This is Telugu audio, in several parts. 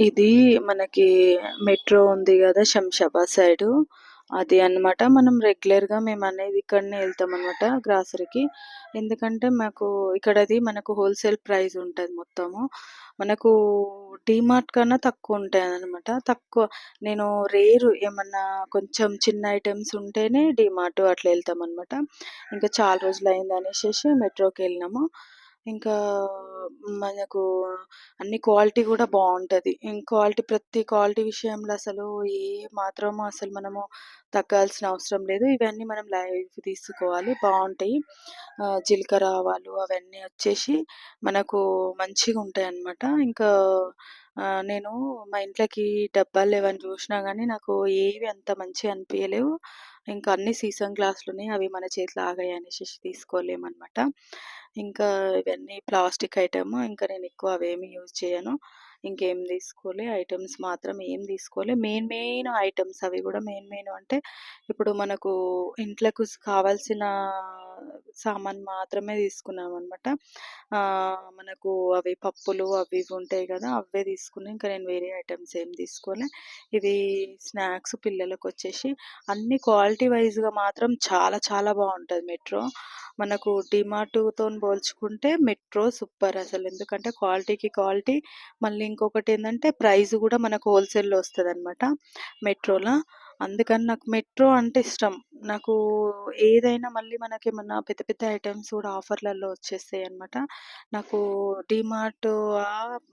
ఇది మనకి మెట్రో ఉంది కదా శంషాబాద్ సైడు. అది అన్నమాట. మనం రెగ్యులర్‌గా అనేది ఇక్కడనే ఎళ్తామనమాట గ్రాసరీకి. ఎందుకంటే, మాకు ఇక్కడది మనకు హోల్‌సేల్ ప్రైస్ ఉంటుంది మొత్తము. మనకు డీమార్ట్ కన్నా తక్కువ ఉంటాయి అనమాట తక్కువ నేను రేరు ఏమన్నా కొంచెం చిన్న ఐటమ్స్ ఉంటేనే డీమార్ట్ అట్లా ఎళ్తామనమాట. ఇంకా చాలా రోజులు అయింది అనేసి మెట్రోకి వెళ్ళినాము ఇంకా మనకు అన్ని క్వాలిటీ కూడా బాగుంటుంది హ్మ్. క్వాలిటీ ప్రతి క్వాలిటీ విషయంలో అసలు ఏ మాత్రము అసలు మనము తగ్గాల్సిన అవసరం లేదు. ఇవన్నీ మనం లైవ్ తీసుకోవాలి బావుంటాయి. ఆహ్, జీలకర్ర, ఆవాలు అవన్నీ వచ్చేసి మనకు మంచిగుంటాయన్నమాట. ఇంకా ఆహ్, నేను మా ఇంట్లోకి డబ్బాలు లేవని జూషినా గానీ నాకు ఏవి అంత మంచిగా అనిపియలేవు. ఇంకా అన్నీ సీసం గ్లాసులున్నాయి. అవి మన చేతిలో ఆగాయి అనేసి తీసుకోలేమనమాట. ఇంకా ఇవన్నీ ప్లాస్టిక్ ఐటమ్ ఇంకా నేను ఎక్కువ అవేమి యూజ్ చేయను. ఇంకేం తీసుకోలే. ఐటమ్స్ మాత్రం ఏం తీసుకోలే. మెయిన్ మెయిన్ ఐటమ్స్ అవి కూడా మెయిన్ మెయిన్ అంటే ఇప్పుడు మనకు ఇంట్లోకి కావాల్సిన సామాను మాత్రమే తీసుకున్నాం అనమాట మనకు అవి పప్పులు అవి ఇవి ఉంటాయి కదా అవే తీసుకుని ఇంకా నేను వేరే ఐటమ్స్ ఏం తీసుకోలే. ఇది స్నాక్స్ పిల్లలకొచ్చేసి అన్ని క్వాలిటీ వైజ్గా మాత్రం చాలా చాలా బాగుంటుంది మెట్రో. మనకు డిమార్ట్తో పోల్చుకుంటే మెట్రో సూపర్ అసలు. ఎందుకంటే క్వాలిటీకి క్వాలిటీ మళ్ళీ ఇంకొకటి ఏంటంటే ప్రైస్ కూడా మనకు హోల్‌సేల్‌లో అనమాట మెట్రోలో అందుకని నాకు మెట్రో అంటే ఇష్టం. నాకు ఏదైనా మళ్ళీ మనకేమన్నా పెద్ద పెద్ద ఐటమ్స్ కూడా ఆఫర్‌లలో వచ్చేస్తాయి అనమాట నాకు డీమార్ట్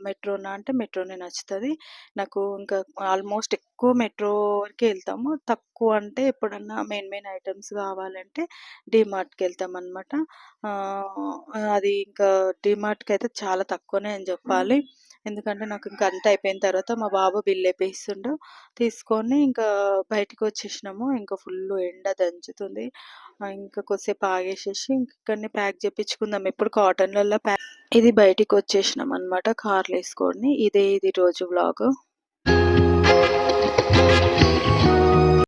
మెట్రోనా అంటే మెట్రోనే నచ్చుతుంది. నాకు ఇంకా ఆల్మోస్ట్ ఎక్కువ మెట్రో వరకే వెళ్తాము. తక్కువ అంటే ఎప్పుడన్నా మెయిన్ మెయిన్ ఐటెమ్స్ గావాలంటే వెళ్తాం అనమాట అది ఇంకా డీమార్ట్‌కయితే చాలా తక్కువనే అని చెప్పాలి. ఎందుకంటే నాకు ఇంకా అంత అయిపోయిన తర్వాత మా బాబు బిల్లేపిస్తుండు. తీసుకొని ఇంకా బయటికొచ్చేసినాము. ఇంకా ఫుల్ ఎండ దంచుతుంది. ఇంకా కొద్దిసేపు ఆగేసేసి ఇంక ఇక్కడనే ప్యాక్ చేపించుకుందాం ఎప్పుడు కాటన్‌లలో ప్యాక్ ఇది బయటికి వచ్చేసినాం అనమాట కార్లు వేసుకొని ఇదే ఇది రోజు వ్లాగు.